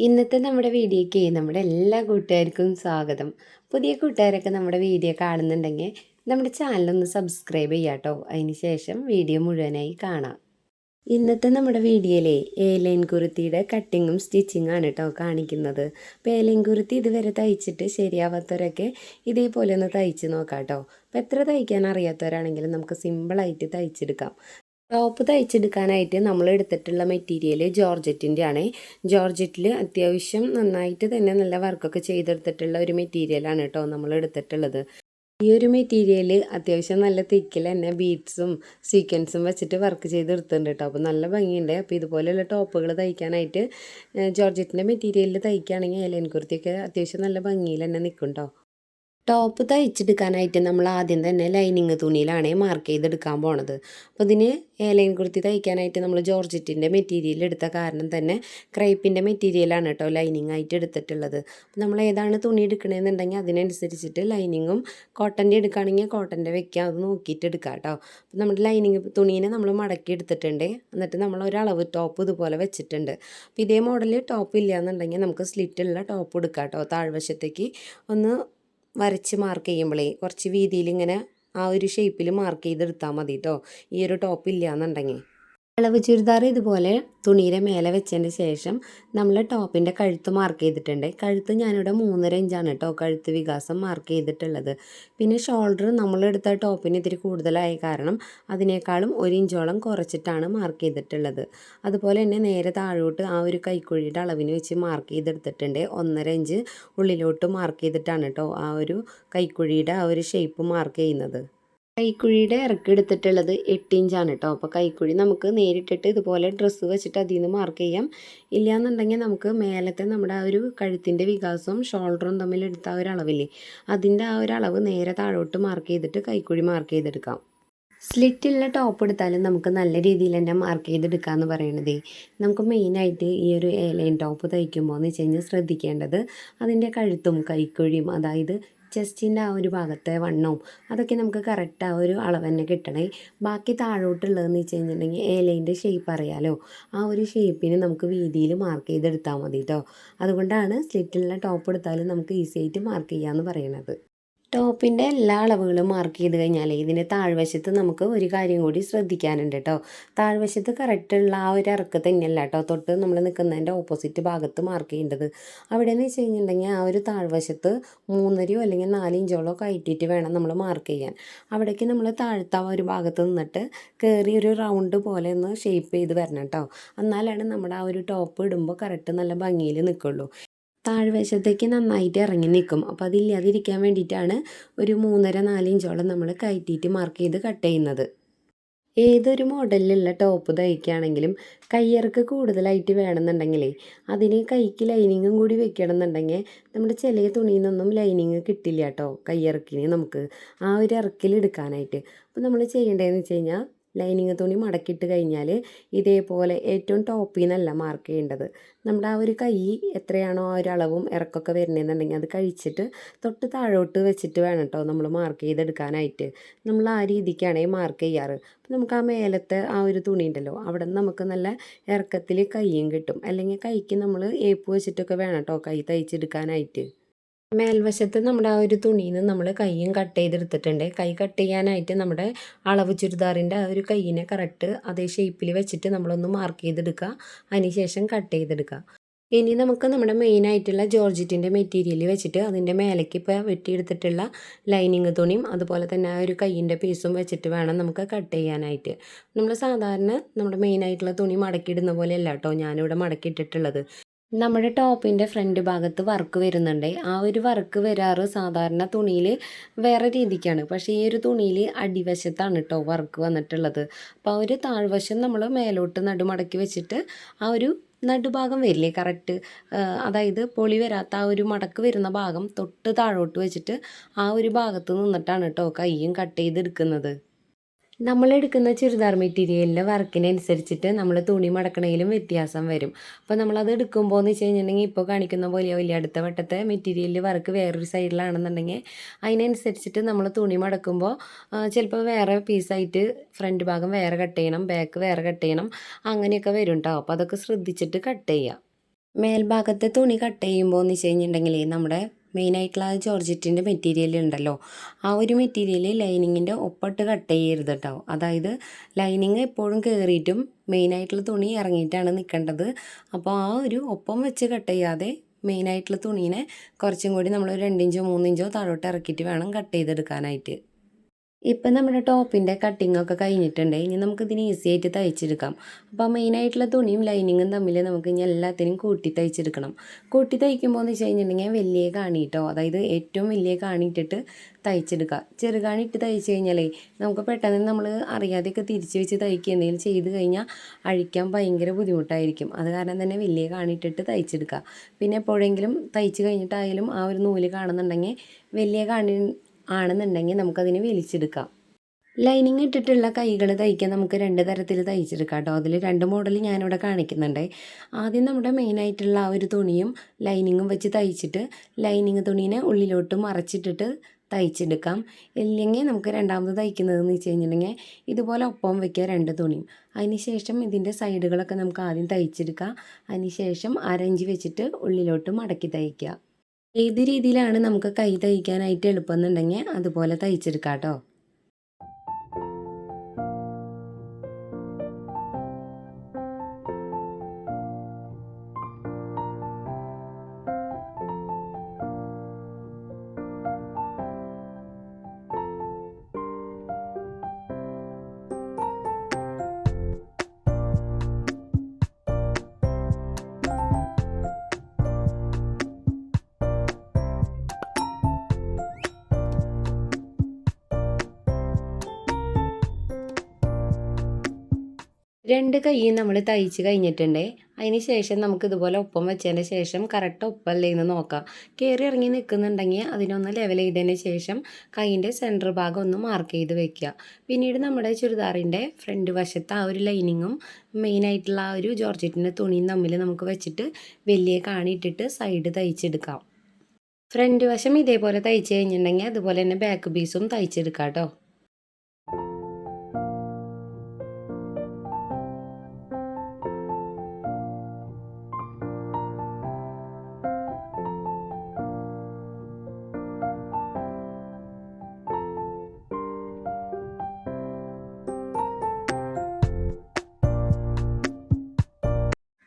ഇന്നത്തെ നമ്മുടെ വീഡിയോയ്ക്ക് നമ്മുടെ എല്ലാ കൂട്ടുകാർക്കും സ്വാഗതം. പുതിയ കൂട്ടുകാരൊക്കെ നമ്മുടെ വീഡിയോ കാണുന്നുണ്ടെങ്കിൽ നമ്മുടെ ചാനലൊന്ന് സബ്സ്ക്രൈബ് ചെയ്യാം കേട്ടോ അതിന് ശേഷം വീഡിയോ മുഴുവനായി കാണാം. ഇന്നത്തെ നമ്മുടെ വീഡിയോയിലെ ഏലൈൻ കുർത്തിയുടെ കട്ടിങ്ങും സ്റ്റിച്ചിങ്ങും ആണ് കേട്ടോ കാണിക്കുന്നത്. അപ്പോൾ ഏലൈൻ കുർത്തി ഇതുവരെ തയ്ച്ചിട്ട് ശരിയാവാത്തവരൊക്കെ ഇതേപോലെ ഒന്ന് തയ്ച്ച് നോക്കാം കേട്ടോ അപ്പോൾ എത്ര തയ്ക്കാൻ അറിയാത്തവരാണെങ്കിലും നമുക്ക് സിമ്പിളായിട്ട് തയ്ച്ചെടുക്കാം. ടോപ്പ് തയ്ച്ചെടുക്കാനായിട്ട് നമ്മൾ എടുത്തിട്ടുള്ള മെറ്റീരിയൽ ജോർജറ്റിന്റെ ആണ് ജോർജറ്റിൽ അത്യാവശ്യം നന്നായിട്ട് തന്നെ നല്ല വർക്കൊക്കെ ചെയ്തെടുത്തിട്ടുള്ള ഒരു മെറ്റീരിയലാണ് കേട്ടോ നമ്മൾ എടുത്തിട്ടുള്ളത് ഈ ഒരു മെറ്റീരിയൽ അത്യാവശ്യം നല്ല തിക്കിൽ തന്നെ ബീഡ്സും സീക്വൻസും വെച്ചിട്ട് വർക്ക് ചെയ്തെടുത്തിട്ടുണ്ട് കേട്ടോ. അപ്പോൾ നല്ല ഭംഗിയുണ്ട്. അപ്പോൾ ഇതുപോലെയുള്ള ടോപ്പുകൾ തയ്ക്കാനായിട്ട് ജോർജറ്റിന്റെ മെറ്റീരിയലിൽ തയ്ക്കുകയാണെങ്കിൽ ഏലൻ കുർത്തിയൊക്കെ അത്യാവശ്യം നല്ല ഭംഗിയിൽ തന്നെ നിൽക്കും കേട്ടോ. ടോപ്പ് തയ്ച്ചെടുക്കാനായിട്ട് നമ്മൾ ആദ്യം തന്നെ ലൈനിങ് തുണിയിലാണ് മാർക്ക് ചെയ്തെടുക്കാൻ പോണത്. അപ്പോൾ ഇതിന് ഏലൈൻ കുർത്തി തയ്ക്കാനായിട്ട് നമ്മൾ ജോർജറ്റിന്റെ മെറ്റീരിയൽ എടുത്ത കാരണം തന്നെ ക്രൈപ്പിന്റെ മെറ്റീരിയലാണ് കേട്ടോ ലൈനിങ് ആയിട്ട് എടുത്തിട്ടുള്ളത്. അപ്പോൾ നമ്മൾ ഏതാണ് തുണി എടുക്കണമെന്നുണ്ടെങ്കിൽ അതിനനുസരിച്ചിട്ട് ലൈനിങ്ങും കോട്ടന്റെ എടുക്കുകയാണെങ്കിൽ കോട്ടന്റെ വെക്കാം. അത് നോക്കിയിട്ട് എടുക്കാം കേട്ടോ. അപ്പോൾ നമ്മുടെ ലൈനിങ് തുണീനെ നമ്മൾ മടക്കി എടുത്തിട്ടുണ്ട്. എന്നിട്ട് നമ്മൾ ഒരളവ് ടോപ്പ് ഇതുപോലെ വെച്ചിട്ടുണ്ട്. അപ്പോൾ ഇതേ മോഡൽ ടോപ്പ് ഇല്ല എന്നുണ്ടെങ്കിൽ നമുക്ക് സ്ലിറ്റുള്ള ടോപ്പ് എടുക്കാം കേട്ടോ. താഴ്വശത്തേക്ക് ഒന്ന് വരച്ച് മാർക്ക് ചെയ്യുമ്പോഴേ കുറച്ച് വീതിയിൽ ഇങ്ങനെ ആ ഒരു ഷേപ്പിൽ മാർക്ക് ചെയ്തെടുത്താൽ മതി കേട്ടോ ഈ ഒരു ടോപ്പ് ഇല്ല എന്നുണ്ടെങ്കിൽ അളവ് ചുരിദാർ ഇതുപോലെ തുണിയുടെ മേലെ വെച്ചതിന് ശേഷം നമ്മൾ ടോപ്പിന്റെ കഴുത്ത് മാർക്ക് ചെയ്തിട്ടുണ്ട്. കഴുത്ത് ഞാനിവിടെ മൂന്നര ഇഞ്ചാണ് കേട്ടോ കഴുത്ത് വികാസം മാർക്ക് ചെയ്തിട്ടുള്ളത്. പിന്നെ ഷോൾഡർ നമ്മളെടുത്ത ടോപ്പിന് ഇത്തിരി കൂടുതലായ കാരണം അതിനേക്കാളും ഒരു ഇഞ്ചോളം കുറച്ചിട്ടാണ് മാർക്ക് ചെയ്തിട്ടുള്ളത്. അതുപോലെ തന്നെ നേരെ താഴോട്ട് ആ ഒരു കൈക്കുഴിയുടെ അളവിന് വെച്ച് മാർക്ക് ചെയ്തെടുത്തിട്ടുണ്ട്. ഒന്നര ഇഞ്ച് ഉള്ളിലോട്ട് മാർക്ക് ചെയ്തിട്ടാണ് കേട്ടോ ആ ഒരു കൈക്കുഴിയുടെ ആ ഒരു ഷേപ്പ് മാർക്ക് ചെയ്യുന്നത്. കൈക്കുഴിയുടെ ഇറക്കി എടുത്തിട്ടുള്ളത് എട്ട് ഇഞ്ചാണ് കേട്ടോ അപ്പോൾ കൈക്കുഴി നമുക്ക് നേരിട്ടിട്ട് ഇതുപോലെ ഡ്രസ്സ് വെച്ചിട്ട് അതിൽ നിന്ന് മാർക്ക് ചെയ്യാം. ഇല്ലയെന്നുണ്ടെങ്കിൽ നമുക്ക് മേലത്തെ നമ്മുടെ ആ ഒരു കഴുത്തിന്റെ വികാസവും ഷോൾഡറും തമ്മിൽ എടുത്ത ആ ഒരു അളവില്ലേ? അതിന്റെ ആ ഒരു അളവ് നേരെ താഴോട്ട് മാർക്ക് ചെയ്തിട്ട് കൈക്കുഴി മാർക്ക് ചെയ്തെടുക്കാം. സ്ലിറ്റുള്ള ടോപ്പ് എടുത്താലും നമുക്ക് നല്ല രീതിയിൽ തന്നെ മാർക്ക് ചെയ്തെടുക്കുക എന്ന് പറയണത്. നമുക്ക് മെയിനായിട്ട് ഈ ഒരു ലൈൻ ടോപ്പ് തയ്ക്കുമ്പോൾ എന്ന് വെച്ച് കഴിഞ്ഞാൽ ശ്രദ്ധിക്കേണ്ടത് അതിന്റെ കഴുത്തും കൈക്കുഴിയും അതായത് ചെസ്റ്റിന്റെ ആ ഒരു ഭാഗത്തെ വണ്ണവും അതൊക്കെ നമുക്ക് കറക്റ്റ് ആ ഒരു അളവ് തന്നെ കിട്ടണേ. ബാക്കി താഴോട്ടുള്ളതെന്ന് വെച്ച് കഴിഞ്ഞിട്ടുണ്ടെങ്കിൽ ഏലൈന്റെ ഷേപ്പ് അറിയാലോ. ആ ഒരു ഷേപ്പിന് നമുക്ക് വീതിയിൽ മാർക്ക് ചെയ്തെടുത്താൽ മതി കേട്ടോ അതുകൊണ്ടാണ് സ്ലിറ്റുള്ള ടോപ്പ് എടുത്താലും നമുക്ക് ഈസി ആയിട്ട് മാർക്ക് ചെയ്യാമെന്ന് പറയുന്നത് ടോപ്പിന്റെ എല്ലാ അളവുകളും മാർക്ക് ചെയ്ത് കഴിഞ്ഞാൽ ഇതിന്റെ താഴ്വശത്ത് നമുക്ക് ഒരു കാര്യം കൂടി ശ്രദ്ധിക്കാനുണ്ട് കേട്ടോ താഴ്വശത്ത് കറക്റ്റുള്ള ആ ഒരു ഇറക്ക് തന്നെയല്ല കേട്ടോ തൊട്ട് നമ്മൾ നിൽക്കുന്നതിന്റെ ഓപ്പോസിറ്റ് ഭാഗത്ത് മാർക്ക് ചെയ്യേണ്ടത്. അവിടെ എന്ന് വെച്ച് കഴിഞ്ഞിട്ടുണ്ടെങ്കിൽ ആ ഒരു താഴ്വശത്ത് മൂന്നരയോ അല്ലെങ്കിൽ നാല് ഇഞ്ചോളോ കയറ്റിയിട്ട് വേണം നമ്മൾ മാർക്ക് ചെയ്യാൻ. അവിടേക്ക് നമ്മൾ താഴ്ത്ത ഒരു ഭാഗത്ത് നിന്നിട്ട് കയറി ഒരു റൗണ്ട് പോലെ ഒന്ന് ഷേപ്പ് ചെയ്ത് വരണം കേട്ടോ എന്നാലാണ് നമ്മുടെ ആ ഒരു ടോപ്പ് ഇടുമ്പോൾ കറക്റ്റ് നല്ല ഭംഗിയിൽ നിൽക്കുള്ളൂ താഴ്വശത്തേക്ക് നന്നായിട്ട് ഇറങ്ങി നിൽക്കും. അപ്പോൾ അതില്ലാതിരിക്കാൻ വേണ്ടിയിട്ടാണ് ഒരു മൂന്നര നാല് ഇഞ്ചോളം നമ്മൾ കയറ്റിയിട്ട് മാർക്ക് ചെയ്ത് കട്ട് ചെയ്യുന്നത്. ഏതൊരു മോഡലിലുള്ള ടോപ്പ് തയ്ക്കുകയാണെങ്കിലും കയ്യിറക്ക് കൂടുതലായിട്ട് വേണമെന്നുണ്ടെങ്കിലേ അതിന് കൈക്ക് ലൈനിങ്ങും കൂടി വെക്കണമെന്നുണ്ടെങ്കിൽ നമ്മുടെ ചില തുണിയിൽ നിന്നൊന്നും ലൈനിങ് കിട്ടില്ല കേട്ടോ കയ്യിറക്കിന് നമുക്ക് ആ ഒരു ഇറക്കിൽ എടുക്കാനായിട്ട്. അപ്പോൾ നമ്മൾ ചെയ്യേണ്ടതെന്ന് വെച്ച് കഴിഞ്ഞാൽ ലൈനിങ് തുണി മടക്കിയിട്ട് കഴിഞ്ഞാൽ ഇതേപോലെ ഏറ്റവും ടോപ്പിൽ നിന്നല്ല മാർക്ക് ചെയ്യേണ്ടത്. നമ്മുടെ ആ ഒരു കൈ എത്രയാണോ ആ ഒരു അളവും ഇറക്കൊക്കെ വരുന്നതെന്നുണ്ടെങ്കിൽ അത് കഴിച്ചിട്ട് തൊട്ട് താഴോട്ട് വെച്ചിട്ട് വേണം കേട്ടോ നമ്മൾ മാർക്ക് ചെയ്തെടുക്കാനായിട്ട്. നമ്മൾ ആ രീതിക്കാണ് മാർക്ക് ചെയ്യാറ്. അപ്പം നമുക്ക് ആ മേലത്തെ ആ ഒരു തുണി ഉണ്ടല്ലോ അവിടെ നമുക്ക് നല്ല ഇറക്കത്തിൽ കൈയും കിട്ടും. അല്ലെങ്കിൽ കൈക്ക് നമ്മൾ ഏപ്പ് വെച്ചിട്ടൊക്കെ വേണം കേട്ടോ കൈ തയ്ച്ചെടുക്കാനായിട്ട്. മേൽവശത്ത് നമ്മുടെ ആ ഒരു തുണിയിൽ നിന്ന് നമ്മൾ കൈയും കട്ട് ചെയ്തെടുത്തിട്ടുണ്ട്. കൈ കട്ട് ചെയ്യാനായിട്ട് നമ്മുടെ അളവ് ചുരിദാറിന്റെ ആ ഒരു കൈയിനെ കറക്റ്റ് അതേ ഷേപ്പിൽ വെച്ചിട്ട് നമ്മളൊന്ന് മാർക്ക് ചെയ്തെടുക്കുക അതിനുശേഷം കട്ട് ചെയ്തെടുക്കുക ഇനി നമുക്ക് നമ്മുടെ മെയിൻ ആയിട്ടുള്ള ജോർജിറ്റിന്റെ മെറ്റീരിയൽ വെച്ചിട്ട് അതിന്റെ മേലേക്ക് ഇപ്പോൾ വെട്ടിയെടുത്തിട്ടുള്ള ലൈനിങ് തുണിയും അതുപോലെ തന്നെ ആ ഒരു കൈയിന്റെ പീസും വെച്ചിട്ട് വേണം നമുക്ക് കട്ട് ചെയ്യാനായിട്ട്. നമ്മൾ സാധാരണ നമ്മുടെ മെയിൻ ആയിട്ടുള്ള തുണി മടക്കിയിടുന്ന പോലെയല്ല കേട്ടോ ഞാനിവിടെ മടക്കിയിട്ടിട്ടുള്ളത്. നമ്മുടെ ടോപ്പിന്റെ ഫ്രണ്ട് ഭാഗത്ത് വർക്ക് വരുന്നുണ്ട്. ആ ഒരു വർക്ക് വരാറ് സാധാരണ തുണിയിൽ വേറെ രീതിക്കാണ്. പക്ഷേ ഈ ഒരു തുണിയിൽ അടിവശത്താണ് കേട്ടോ വർക്ക് വന്നിട്ടുള്ളത്. അപ്പോൾ ആ ഒരു താഴ്വശം നമ്മൾ മേലോട്ട് നടുമടക്കി വെച്ചിട്ട് ആ ഒരു നടുഭാഗം വരില്ലേ? കറക്റ്റ് അതായത് പൊളി വരാത്ത ആ ഒരു മടക്ക് വരുന്ന ഭാഗം തൊട്ട് താഴോട്ട് വെച്ചിട്ട് ആ ഒരു ഭാഗത്ത് നിന്നിട്ടാണ് കേട്ടോ കയ്യും കട്ട് ചെയ്തെടുക്കുന്നത്. നമ്മളെടുക്കുന്ന ചുരിദാർ മെറ്റീരിയലിന്റെ വർക്കിനനുസരിച്ചിട്ട് നമ്മൾ തുണി മടക്കണയിലും വ്യത്യാസം വരും. അപ്പോൾ നമ്മളത് എടുക്കുമ്പോൾ എന്ന് വെച്ച് കഴിഞ്ഞിട്ടുണ്ടെങ്കിൽ ഇപ്പോൾ കാണിക്കുന്ന പോലെ വലിയ അടുത്ത വട്ടത്തെ മെറ്റീരിയലിൽ വർക്ക് വേറൊരു സൈഡിലാണെന്നുണ്ടെങ്കിൽ അതിനനുസരിച്ചിട്ട് നമ്മൾ തുണി മടക്കുമ്പോൾ ചിലപ്പോൾ വേറെ പീസായിട്ട് ഫ്രണ്ട് ഭാഗം വേറെ കട്ട് ചെയ്യണം ബാക്ക് വേറെ കട്ട് ചെയ്യണം അങ്ങനെയൊക്കെ വരും കേട്ടോ അപ്പോൾ അതൊക്കെ ശ്രദ്ധിച്ചിട്ട് കട്ട് ചെയ്യുക. മേൽഭാഗത്തെ തുണി കട്ട് ചെയ്യുമ്പോൾ എന്ന് വെച്ച് കഴിഞ്ഞിട്ടുണ്ടെങ്കിൽ നമ്മുടെ മെയിനായിട്ടുള്ള ജോർജറ്റിന്റെ മെറ്റീരിയൽ ഉണ്ടല്ലോ. ആ ഒരു മെറ്റീരിയൽ ലൈനിങ്ങിന്റെ ഒപ്പിട്ട് കട്ട് ചെയ്യരുത് കേട്ടോ അതായത് ലൈനിങ് എപ്പോഴും കയറിയിട്ടും മെയിനായിട്ടുള്ള തുണി ഇറങ്ങിയിട്ടാണ് നിൽക്കേണ്ടത്. അപ്പോൾ ആ ഒരു ഒപ്പം വെച്ച് കട്ട് ചെയ്യാതെ മെയിനായിട്ടുള്ള തുണീനെ കുറച്ചും കൂടി നമ്മൾ രണ്ടിഞ്ചോ മൂന്നിഞ്ചോ താഴോട്ട് ഇറക്കിയിട്ട് വേണം കട്ട് ചെയ്തെടുക്കാനായിട്ട്. ഇപ്പം നമ്മുടെ ടോപ്പിന്റെ കട്ടിംഗ് ഒക്കെ കഴിഞ്ഞിട്ടുണ്ട്. ഇനി നമുക്കിതിന് ഈസി ആയിട്ട് തയ്ച്ചെടുക്കാം. അപ്പോൾ മെയിനായിട്ടുള്ള തുണിയും ലൈനിങ്ങും തമ്മിൽ നമുക്ക് ഇനി എല്ലാത്തിനും കൂട്ടി തയ്ച്ചെടുക്കണം. കൂട്ടി തയ്ക്കുമ്പോൾ എന്ന് വെച്ച് കഴിഞ്ഞിട്ടുണ്ടെങ്കിൽ വലിയ കാണിട്ടോ അതായത് ഏറ്റവും വലിയ കാണിയിട്ടിട്ട് തയ്ച്ചെടുക്കുക. ചെറുകാണി ഇട്ട് തയ്ച്ച് കഴിഞ്ഞാലേ നമുക്ക് പെട്ടെന്ന് നമ്മൾ അറിയാതെയൊക്കെ തിരിച്ച് വെച്ച് തയ്ക്കുക എന്തെങ്കിലും ചെയ്ത് കഴിഞ്ഞാൽ അഴിക്കാൻ ഭയങ്കര ബുദ്ധിമുട്ടായിരിക്കും. അത് കാരണം തന്നെ വലിയ കാണിയിട്ടിട്ട് തയ്ച്ചെടുക്കുക. പിന്നെ എപ്പോഴെങ്കിലും തയ്ച്ച് കഴിഞ്ഞിട്ടായാലും ആ ഒരു നൂൽ കാണുന്നുണ്ടെങ്കിൽ വലിയ കാണി ആണെന്നുണ്ടെങ്കിൽ നമുക്കതിനെ വലിച്ചെടുക്കാം. ലൈനിങ് ഇട്ടിട്ടുള്ള കൈകൾ തയ്ക്കാൻ നമുക്ക് രണ്ട് തരത്തിൽ തയ്ച്ചെടുക്കാം കേട്ടോ. അതിൽ രണ്ട് മോഡൽ ഞാനിവിടെ കാണിക്കുന്നുണ്ട്. ആദ്യം നമ്മുടെ മെയിനായിട്ടുള്ള ആ ഒരു തുണിയും ലൈനിങ്ങും വെച്ച് തയ്ച്ചിട്ട് ലൈനിങ് തുണീനെ ഉള്ളിലോട്ട് മറച്ചിട്ടിട്ട് തയ്ച്ചെടുക്കാം. ഇല്ലെങ്കിൽ നമുക്ക് രണ്ടാമത് തയ്ക്കുന്നതെന്ന് വെച്ച് കഴിഞ്ഞിട്ടുണ്ടെങ്കിൽ ഇതുപോലെ ഒപ്പം വയ്ക്കുക രണ്ട് തുണിയും. അതിനുശേഷം ഇതിന്റെ സൈഡുകളൊക്കെ നമുക്ക് ആദ്യം തയ്ച്ചെടുക്കാം. അതിനുശേഷം അരഞ്ച് വെച്ചിട്ട് ഉള്ളിലോട്ട് മടക്കി തയ്ക്കുക. ഏത് രീതിയിലാണ് നമുക്ക് കൈ തയ്ക്കാനായിട്ട് എളുപ്പമെന്നുണ്ടെങ്കിൽ അതുപോലെ തയ്ച്ചെടുക്കാം കേട്ടോ രണ്ട് കൈയും നമ്മൾ തയ്ച്ച് കഴിഞ്ഞിട്ടുണ്ട്. അതിന് ശേഷം നമുക്ക് ഇതുപോലെ ഒപ്പം വെച്ചതിന് ശേഷം കറക്റ്റ് ഒപ്പല്ലേ എന്ന് നോക്കാം. കയറി ഇറങ്ങി നിൽക്കുന്നുണ്ടെങ്കിൽ അതിനൊന്ന് ലെവൽ ചെയ്തതിന് ശേഷം കൈയിന്റെ സെന്റർ ഭാഗം ഒന്ന് മാർക്ക് ചെയ്ത് വെക്കുക. പിന്നീട് നമ്മുടെ ചുരിദാറിന്റെ ഫ്രണ്ട് വശത്ത് ആ ഒരു ലൈനിങ്ങും മെയിനായിട്ടുള്ള ആ ഒരു ജോർജറ്റിന്റെ തുണിയും തമ്മിൽ നമുക്ക് വെച്ചിട്ട് വലിയ കാണിയിട്ടിട്ട് സൈഡ് തയ്ച്ചെടുക്കാം. ഫ്രണ്ട് വശം ഇതേപോലെ തയ്ച്ച് കഴിഞ്ഞിട്ടുണ്ടെങ്കിൽ അതുപോലെ തന്നെ ബാക്ക് പീസും തയ്ച്ചെടുക്കാം കേട്ടോ.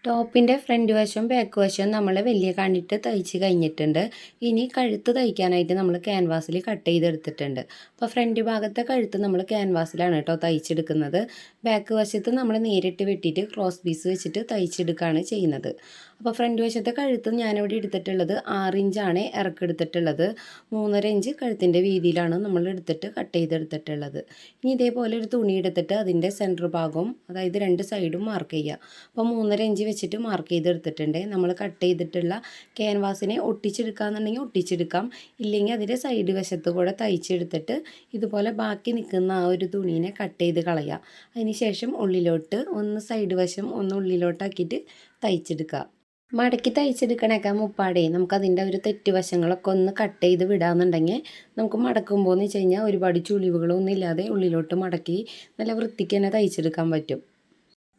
ടോപ്പിന്റെ ഫ്രണ്ട് വശവും ബാക്ക് വശവും നമ്മൾ വലിയ കണ്ണിട്ട് തയ്ച്ച് കഴിഞ്ഞിട്ടുണ്ട്. ഇനി കഴുത്ത് തയ്ക്കാനായിട്ട് നമ്മൾ ക്യാൻവാസിൽ കട്ട് ചെയ്തെടുത്തിട്ടുണ്ട്. അപ്പോൾ ഫ്രണ്ട് ഭാഗത്തെ കഴുത്ത് നമ്മൾ ക്യാൻവാസിലാണ് കേട്ടോ തയ്ച്ചെടുക്കുന്നത്. ബാക്ക് വശത്ത് നമ്മൾ നേരിട്ട് വെട്ടിയിട്ട് ക്രോസ് പീസ് വെച്ചിട്ട് തയ്ച്ചെടുക്കുകയാണ് ചെയ്യുന്നത്. അപ്പോൾ ഫ്രണ്ട് വശത്തെ കഴുത്ത് ഞാനിവിടെ എടുത്തിട്ടുള്ളത് ആറ് ഇഞ്ചാണ് ഇറക്കെടുത്തിട്ടുള്ളത്. മൂന്നര ഇഞ്ച് കഴുത്തിന്റെ വീതിയിലാണ് നമ്മൾ എടുത്തിട്ട് കട്ട് ചെയ്തെടുത്തിട്ടുള്ളത്. ഇനി ഇതേപോലെ ഒരു തുണി എടുത്തിട്ട് അതിന്റെ സെന്റർ ഭാഗവും അതായത് രണ്ട് സൈഡും മാർക്ക് ചെയ്യുക. അപ്പോൾ മൂന്നര ഇഞ്ച് വെച്ചിട്ട് മാർക്ക് ചെയ്തെടുത്തിട്ടുണ്ട്. നമ്മൾ കട്ട് ചെയ്തിട്ടുള്ള ക്യാൻവാസിനെ ഒട്ടിച്ചെടുക്കാന്നുണ്ടെങ്കിൽ ഒട്ടിച്ചെടുക്കാം. ഇല്ലെങ്കിൽ അതിന്റെ സൈഡ് വശത്ത് കൂടെ തയ്ച്ചെടുത്തിട്ട് ഇതുപോലെ ബാക്കി നിൽക്കുന്ന ആ ഒരു തുണീനെ കട്ട് ചെയ്ത് കളയുക അതിന് ശേഷം ഉള്ളിലോട്ട് ഒന്ന് സൈഡ് വശം ഒന്ന് ഉള്ളിലോട്ടാക്കിയിട്ട് തയ്ച്ചെടുക്കുക. മടക്കി തയ്ച്ചെടുക്കണേക്കാൾ മുപ്പാടേ. നമുക്കതിന്റെ ഒരു തെറ്റ് വശങ്ങളൊക്കെ ഒന്ന് കട്ട് ചെയ്ത് വിടാമെന്നുണ്ടെങ്കിൽ നമുക്ക് മടക്കുമ്പോൾ എന്ന് വെച്ച് കഴിഞ്ഞാൽ ഒരുപാട് ചുളിവുകളൊന്നും ഇല്ലാതെ ഉള്ളിലോട്ട് മടക്കി നല്ല വൃത്തിക്ക് തന്നെ തയ്ച്ചെടുക്കാൻ പറ്റും.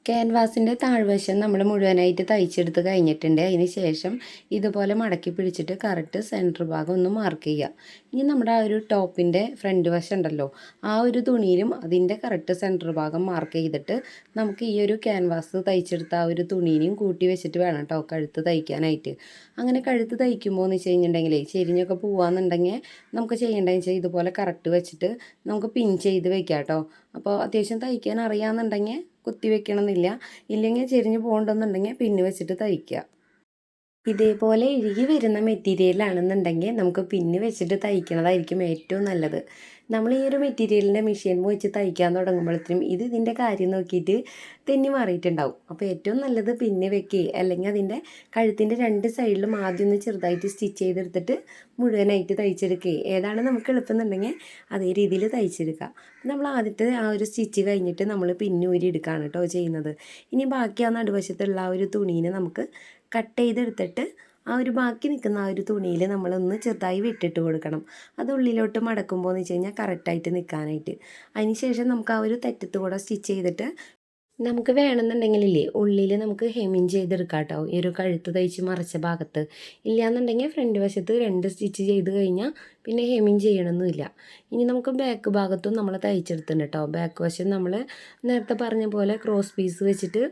ക്യാൻവാസിന്റെ താഴ്വശം നമ്മൾ മുഴുവനായിട്ട് തയ്ച്ചെടുത്ത് കഴിഞ്ഞിട്ടുണ്ട്. അതിന് ശേഷം ഇതുപോലെ മടക്കി പിടിച്ചിട്ട് കറക്റ്റ് സെന്റർ ഭാഗം ഒന്ന് മാർക്ക് ചെയ്യുക. ഇനി നമ്മുടെ ആ ഒരു ടോപ്പിന്റെ ഫ്രണ്ട് വശം ഉണ്ടല്ലോ ആ ഒരു തുണിയിലും അതിന്റെ കറക്റ്റ് സെന്റർ ഭാഗം മാർക്ക് ചെയ്തിട്ട് നമുക്ക് ഈ ഒരു ക്യാൻവാസ് തയ്ച്ചെടുത്ത ആ ഒരു തുണീനെയും കൂട്ടി വെച്ചിട്ട് വേണം കേട്ടോ കഴുത്ത് തയ്ക്കാനായിട്ട്. അങ്ങനെ കഴുത്ത് തയ്ക്കുമ്പോൾ എന്ന് വെച്ച് കഴിഞ്ഞിട്ടുണ്ടെങ്കിൽ ചെരിഞ്ഞൊക്കെ പോവാന്നുണ്ടെങ്കിൽ നമുക്ക് ചെയ്യേണ്ടതെന്ന് വെച്ചാൽ ഇതുപോലെ കറക്റ്റ് വെച്ചിട്ട് നമുക്ക് പിൻ ചെയ്ത് വെക്കാം കേട്ടോ. അപ്പോൾ അത്യാവശ്യം തയ്ക്കാൻ അറിയാമെന്നുണ്ടെങ്കിൽ കുത്തി വെക്കണമെന്നില്ല. ഇല്ലെങ്കിൽ ചെരിഞ്ഞ് പോകണ്ടെന്നുണ്ടെങ്കിൽ പിന്നെ വെച്ചിട്ട് തയ്ക്കുക. ഇതേപോലെ ഇഴുകി വരുന്ന മെറ്റീരിയലാണെന്നുണ്ടെങ്കിൽ നമുക്ക് പിന്നെ വെച്ചിട്ട് തയ്ക്കണതായിരിക്കും ഏറ്റവും നല്ലത്. നമ്മൾ ഈ ഒരു മെറ്റീരിയലിന്റെ മെഷീൻ വെച്ച് തയ്ക്കാൻ തുടങ്ങുമ്പോഴത്തേനും ഇത് ഇതിന്റെ കാര്യം നോക്കിയിട്ട് തെന്നി മാറിയിട്ടുണ്ടാവും. അപ്പോൾ ഏറ്റവും നല്ലത് പിന്നെ വെക്കുക അല്ലെങ്കിൽ അതിന്റെ കഴുത്തിന്റെ രണ്ട് സൈഡിലും ആദ്യം ഒന്ന് ചെറുതായിട്ട് സ്റ്റിച്ച് ചെയ്തെടുത്തിട്ട് മുഴുവനായിട്ട് തയ്ച്ചെടുക്കുക ഏതാണ് നമുക്ക് എളുപ്പമെന്നുണ്ടെങ്കിൽ അതേ രീതിയിൽ തയ്ച്ചെടുക്കുക നമ്മൾ ആദ്യത്തെ ആ ഒരു സ്റ്റിച്ച് കഴിഞ്ഞിട്ട് നമ്മൾ പിന്നൂരി എടുക്കുകയാണ് കേട്ടോ ചെയ്യുന്നത്. ഇനി ബാക്കി ആ നടുവശത്തുള്ള ആ ഒരു തുണീനെ നമുക്ക് കട്ട് ചെയ്തെടുത്തിട്ട് ആ ഒരു ബാക്കി നിൽക്കുന്ന ആ ഒരു തുണിയിൽ നമ്മളൊന്ന് ചെറുതായി വിട്ടിട്ട് കൊടുക്കണം. അത് ഉള്ളിലോട്ട് മടക്കുമ്പോൾ എന്ന് വെച്ച് കഴിഞ്ഞാൽ കറക്റ്റായിട്ട് നിൽക്കാനായിട്ട്. അതിന് ശേഷം നമുക്ക് ആ ഒരു തെറ്റത്ത് കൂടെ സ്റ്റിച്ച് ചെയ്തിട്ട് നമുക്ക് വേണമെന്നുണ്ടെങ്കിലില്ലേ ഉള്ളിൽ നമുക്ക് ഹെമിങ് ചെയ്തെടുക്കാം കേട്ടോ. ഈ ഒരു കഴുത്ത് തയ്ച്ച് മറച്ച ഭാഗത്ത്. ഇല്ലയെന്നുണ്ടെങ്കിൽ ഫ്രണ്ട് വശത്ത് രണ്ട് സ്റ്റിച്ച് ചെയ്ത് കഴിഞ്ഞാൽ പിന്നെ ഹെമിങ് ചെയ്യണമെന്നില്ല ഇനി നമുക്ക് ബാക്ക് ഭാഗത്തും നമ്മൾ തയ്ച്ചെടുത്തിട്ടുണ്ട് കേട്ടോ. ബാക്ക് വശം നമ്മൾ നേരത്തെ പറഞ്ഞ പോലെ ക്രോസ് പീസ് വെച്ചിട്ട്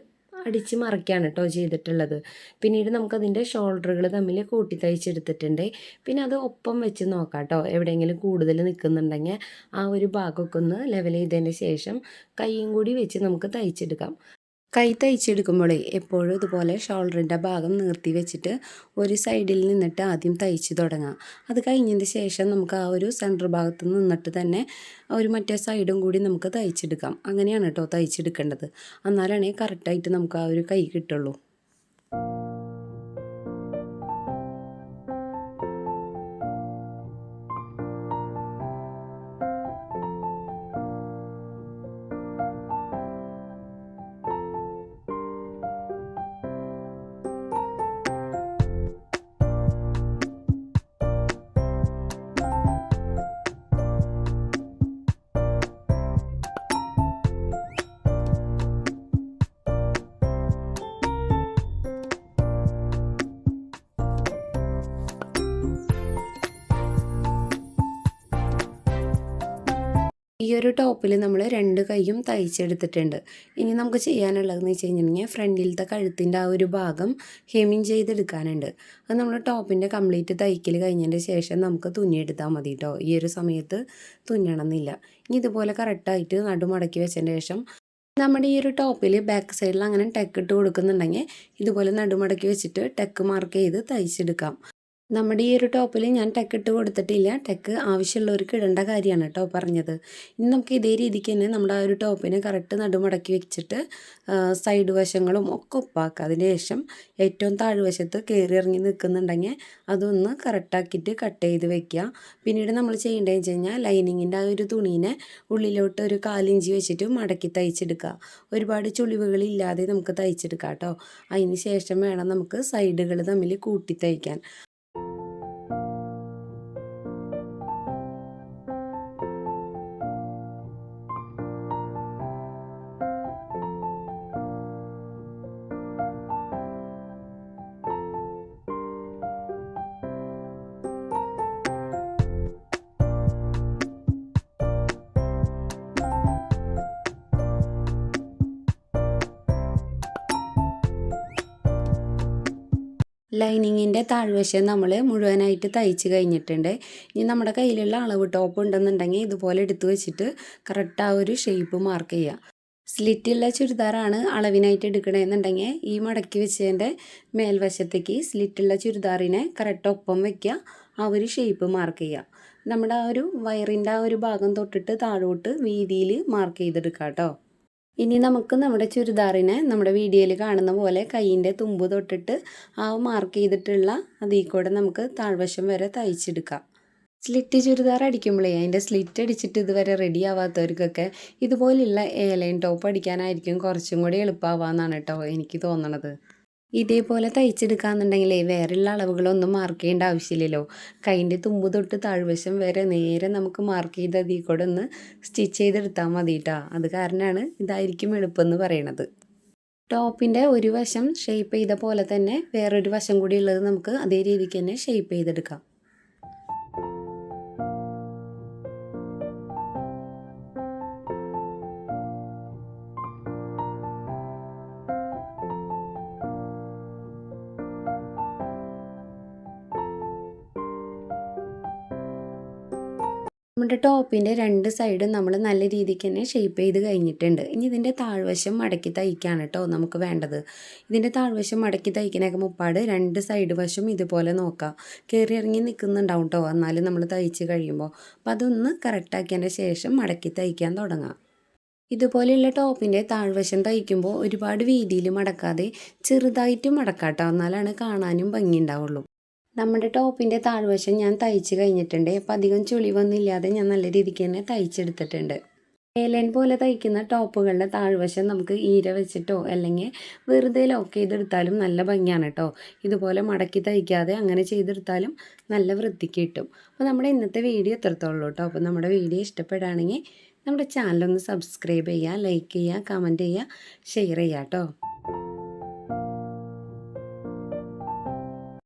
അടിച്ച് മറയ്ക്കാണ് കേട്ടോ ചെയ്തിട്ടുള്ളത്. പിന്നീട് നമുക്കതിന്റെ ഷോൾഡറുകൾ തമ്മിൽ കൂട്ടി തയ്ച്ചെടുത്തിട്ടുണ്ട് പിന്നെ അത് ഒപ്പം വെച്ച് നോക്കാം കേട്ടോ എവിടെയെങ്കിലും കൂടുതൽ നിൽക്കുന്നുണ്ടെങ്കിൽ ആ ഒരു ഭാഗമൊക്കെ ഒന്ന് ലെവൽ ചെയ്തതിന് ശേഷം കൈയും കൂടി വെച്ച് നമുക്ക് തയ്ച്ചെടുക്കാം. കൈ തയ്ച്ചെടുക്കുമ്പോൾ എപ്പോഴും ഇതുപോലെ ഷോൾഡറിന്റെ ഭാഗം നിർത്തി വെച്ചിട്ട് ഒരു സൈഡിൽ നിന്നിട്ട് ആദ്യം തയ്ച്ച് തുടങ്ങാം. അത് കഴിഞ്ഞതിന് ശേഷം നമുക്ക് ആ ഒരു സെന്റർ ഭാഗത്ത് നിന്നിട്ട് തന്നെ ഒരു മറ്റേ സൈഡും കൂടി നമുക്ക് തയ്ച്ചെടുക്കാം. അങ്ങനെയാണ് കേട്ടോ തയ്ച്ചെടുക്കേണ്ടത്. എന്നാലാണ് കറക്റ്റായിട്ട് നമുക്ക് ആ ഒരു കൈ കിട്ടുള്ളൂ. ഒരു ടോപ്പിൽ നമ്മൾ രണ്ട് കൈയും തയ്ച്ചെടുത്തിട്ടുണ്ട്. ഇനി നമുക്ക് ചെയ്യാനുള്ളതെന്ന് വെച്ച് കഴിഞ്ഞിട്ടുണ്ടെങ്കിൽ ഫ്രണ്ടിലത്തെ കഴുത്തിന്റെ ആ ഒരു ഭാഗം ഹെമിങ് ചെയ്തെടുക്കാനുണ്ട്. അത് നമ്മൾ ടോപ്പിന്റെ കംപ്ലീറ്റ് തയ്ക്കൽ കഴിഞ്ഞതിന്റെ ശേഷം നമുക്ക് തുന്നിയെടുത്താൽ മതി കേട്ടോ ഈ ഒരു സമയത്ത് തുന്നണമെന്നില്ല. ഇനി ഇതുപോലെ കറക്റ്റായിട്ട് നടുമടക്കി വെച്ചതിന് ശേഷം നമ്മുടെ ഈ ഒരു ടോപ്പിൽ ബാക്ക് സൈഡിൽ അങ്ങനെ ടെക്ക് ഇട്ട് കൊടുക്കുന്നുണ്ടെങ്കിൽ ഇതുപോലെ നടുമടക്കി വെച്ചിട്ട് ടെക്ക് മാർക്ക് ചെയ്ത് തയ്ച്ചെടുക്കാം. നമ്മുടെ ഈ ഒരു ടോപ്പിൽ ഞാൻ ടെക്ക് ഇട്ട് കൊടുത്തിട്ടില്ല. ടെക്ക് ആവശ്യമുള്ളവർക്ക് ഇടേണ്ട കാര്യമാണ് കേട്ടോ പറഞ്ഞത്. ഇനി നമുക്ക് ഇതേ രീതിക്ക് തന്നെ നമ്മുടെ ആ ഒരു ടോപ്പിനെ കറക്റ്റ് നടുമടക്കി വെച്ചിട്ട് സൈഡ് വശങ്ങളും ഒക്കെ ഒപ്പാക്കുക അതിന് ശേഷം ഏറ്റവും താഴ്വശത്ത് കയറി ഇറങ്ങി നിൽക്കുന്നുണ്ടെങ്കിൽ അതൊന്ന് കറക്റ്റാക്കിയിട്ട് കട്ട് ചെയ്ത് വെക്കുക. പിന്നീട് നമ്മൾ ചെയ്യേണ്ടതെന്ന് വെച്ച് കഴിഞ്ഞാൽ ലൈനിങ്ങിന്റെ ആ ഒരു തുണീനെ ഉള്ളിലോട്ട് ഒരു കാലിഞ്ചി വെച്ചിട്ട് മടക്കി തയ്ച്ചെടുക്കുക. ഒരുപാട് ചുളിവുകളില്ലാതെ നമുക്ക് തയ്ച്ചെടുക്കാം കേട്ടോ. അതിന് ശേഷം വേണം നമുക്ക് സൈഡുകൾ തമ്മിൽ കൂട്ടി തയ്ക്കാൻ. ലൈനിങ്ങിന്റെ താഴ്വശം നമ്മൾ മുഴുവനായിട്ട് തയ്ച്ച് കഴിഞ്ഞിട്ടുണ്ട്. ഇനി നമ്മുടെ കയ്യിലുള്ള അളവ് ടോപ്പ് ഉണ്ടെന്നുണ്ടെങ്കിൽ ഇതുപോലെ എടുത്തു വെച്ചിട്ട് കറക്റ്റ് ആ ഒരു ഷേപ്പ് മാർക്ക് ചെയ്യുക സ്ലിറ്റുള്ള ചുരിദാറാണ് അളവിനായിട്ട് എടുക്കണമെന്നുണ്ടെങ്കിൽ ഈ മടക്കി വെച്ചതിന്റെ മേൽവശത്തേക്ക് സ്ലിറ്റുള്ള ചുരിദാറിനെ കറക്റ്റ് ഒപ്പം വയ്ക്കുക ആ ഒരു ഷേപ്പ് മാർക്ക് ചെയ്യുക. നമ്മുടെ ആ ഒരു വയറിന്റെ ആ ഒരു ഭാഗം തൊട്ടിട്ട് താഴോട്ട് വീതിയിൽ മാർക്ക് ചെയ്തെടുക്കാം കേട്ടോ. ഇനി നമുക്ക് നമ്മുടെ ചുരിദാറിനെ നമ്മുടെ വീഡിയോയിൽ കാണുന്ന പോലെ കൈയിന്റെ തുമ്പ് തൊട്ടിട്ട് ആ മാർക്ക് ചെയ്തിട്ടുള്ള അതിൽ കൂടെ നമുക്ക് താഴ്വശം വരെ തയ്ച്ചെടുക്കാം. സ്ലിറ്റ് ചുരിദാർ അടിക്കുമ്പോഴേ അതിന്റെ സ്ലിറ്റ് അടിച്ചിട്ട് ഇതുവരെ റെഡി ആവാത്തവർക്കൊക്കെ ഇതുപോലുള്ള ഏലൈൻ ടോപ്പ് അടിക്കാനായിരിക്കും കുറച്ചും കൂടി എളുപ്പമാവാന്നാണ് കേട്ടോ എനിക്ക് തോന്നണത്. ഇതേപോലെ തയ്ച്ചെടുക്കാന്നുണ്ടെങ്കിലേ വേറെയുള്ള അളവുകളൊന്നും മാർക്ക് ചെയ്യേണ്ട ആവശ്യമില്ലല്ലോ. കൈന്റെ തുമ്പ് തൊട്ട് താഴ്വശം വരെ നേരെ നമുക്ക് മാർക്ക് ചെയ്ത് അതിൽ കൂടെ ഒന്ന് സ്റ്റിച്ച് ചെയ്തെടുത്താൽ മതി കേട്ടോ അത് കാരണമാണ് ഇതായിരിക്കും എളുപ്പമെന്ന് പറയണത്. ടോപ്പിന്റെ ഒരു വശം ഷേപ്പ് ചെയ്ത പോലെ തന്നെ വേറൊരു വശം കൂടി ഉള്ളത് നമുക്ക് അതേ രീതിക്ക് തന്നെ ഷേപ്പ് ചെയ്തെടുക്കാം. നമ്മുടെ ടോപ്പിന്റെ രണ്ട് സൈഡും നമ്മൾ നല്ല രീതിക്ക് തന്നെ ഷേപ്പ് ചെയ്ത് കഴിഞ്ഞിട്ടുണ്ട്. ഇനി ഇതിന്റെ താഴ്വശം മടക്കി തയ്ക്കാണ് കേട്ടോ നമുക്ക് വേണ്ടത്. ഇതിന്റെ താഴ്വശം മടക്കി തയ്ക്കണൊക്കെ മുപ്പാട് രണ്ട് സൈഡ് വശം ഇതുപോലെ നോക്കാം. കയറി ഇറങ്ങി നിൽക്കുന്നുണ്ടാവും കേട്ടോ എന്നാലും നമ്മൾ തയ്ച്ച് കഴിയുമ്പോൾ അപ്പോൾ അതൊന്ന് കറക്റ്റാക്കിയതിന്റെ ശേഷം മടക്കി തയ്ക്കാൻ തുടങ്ങാം. ഇതുപോലെയുള്ള ടോപ്പിന്റെ താഴ്വശം തയ്ക്കുമ്പോൾ ഒരുപാട് വീതിയിൽ മടക്കാതെ ചെറുതായിട്ട് മടക്കാട്ടോ. എന്നാലാണ് കാണാനും ഭംഗി ഉണ്ടാവുള്ളൂ. നമ്മുടെ ടോപ്പിന്റെ താഴ്വശം ഞാൻ തയ്ച്ച് കഴിഞ്ഞിട്ടുണ്ട്. അപ്പോൾ അധികം ചുളി വന്നില്ലാതെ ഞാൻ നല്ല രീതിക്ക് തന്നെ തയ്ച്ചെടുത്തിട്ടുണ്ട്. ഏലൻ പോലെ തയ്ക്കുന്ന ടോപ്പുകളുടെ താഴ്വശം നമുക്ക് ഈര വെച്ചിട്ടോ അല്ലെങ്കിൽ വെറുതെ ലോക്ക് ചെയ്തെടുത്താലും നല്ല ഭംഗിയാണ് കേട്ടോ. ഇതുപോലെ മടക്കി തയ്ക്കാതെ അങ്ങനെ ചെയ്തെടുത്താലും നല്ല വൃത്തിക്ക് കിട്ടും. അപ്പോൾ നമ്മുടെ ഇന്നത്തെ വീഡിയോ എത്രത്തോളം കേട്ടോ. അപ്പോൾ നമ്മുടെ വീഡിയോ ഇഷ്ടപ്പെടുകയാണെങ്കിൽ നമ്മുടെ ചാനലൊന്ന് സബ്സ്ക്രൈബ് ചെയ്യുക ലൈക്ക് ചെയ്യുക കമന്റ് ചെയ്യുക ഷെയർ ചെയ്യുക കേട്ടോ.